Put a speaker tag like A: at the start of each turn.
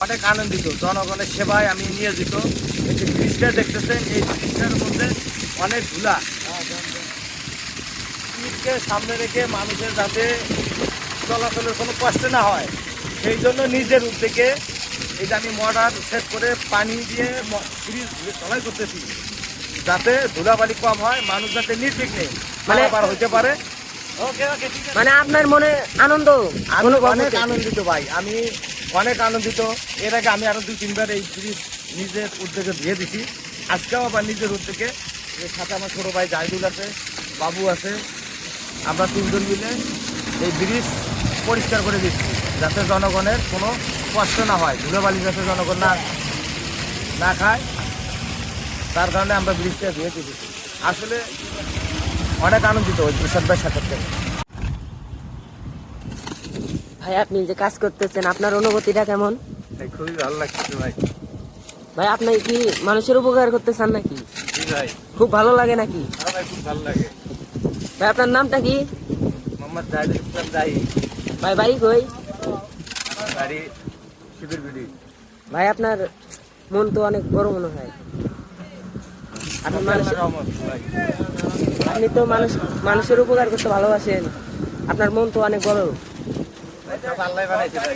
A: অনেক আনন্দিত জনগণের সেবায় আমি নিয়োজিত। এই যে ব্রিজটা দেখতেছেন এই ব্রিজটার মধ্যে অনেক ধুলা। ব্রিজকে সামনে রেখে মানুষের যাতে চলাচলের কোনো কষ্ট না হয় সেই জন্য নিজের উদ্যোগে যে আমি মডার সেট করে পানি দিয়ে ব্রিজ চলাই করতেছি যাতে ধুলাবালি কম হয় মানুষ যাতে নির্বিঘ্নে
B: মানে-
A: পারাপার হইতে পারে। ওকে ওকে
B: মানে আপনার মনে আনন্দ
A: অনেক আনন্দিত ভাই আমি অনেক আনন্দিত। এর আগে আমি আরও দুই, তিনবার এই ব্রিজ নিজের উদ্যোগে দিয়ে দিছি। আজকেও আবার নিজের উদ্যোগে। এর সাথে আমার ছোট ভাই জাহিদুল আছে, বাবু আছে। আমরা তিনজন মিলে এই ব্রিজ পরিষ্কার করে দিচ্ছি, যাতে জনগণের কোনো কষ্ট না হয়, ধুলোবালি যাতে জনগণ না না খায়। তার কারণে আমরা ব্রিজটা দিয়ে দিচ্ছি। আসলে অনেক আনন্দিত ওই প্রসাদ ভাই সাথে।
B: ভাই আপনি যে কাজ করতেছেন আপনার অনুভূতিটা কেমন?
A: খুবই ভালো লাগছে ভাই।
B: ভাই আপনি কি মানুষের উপকার করতে চান নাকি?
A: ভাই।
B: খুব ভালো লাগে নাকি?
A: আমার খুব ভালো লাগে।
B: ভাই আপনার নামটা কি?
A: মোহাম্মদ জাহিদুল ইসলাম জাহি।
B: ভাই বাড়ি কই?
A: বাড়ি
B: ভাই আপনার মন তো অনেক বড় মনে হয়। আপনি মানুষ আপনি তো মানুষ মানুষের উপকার করতে ভালোবাসেন। আপনার মন তো অনেক বড়।
A: আল্লাহ বানাইছে ভাই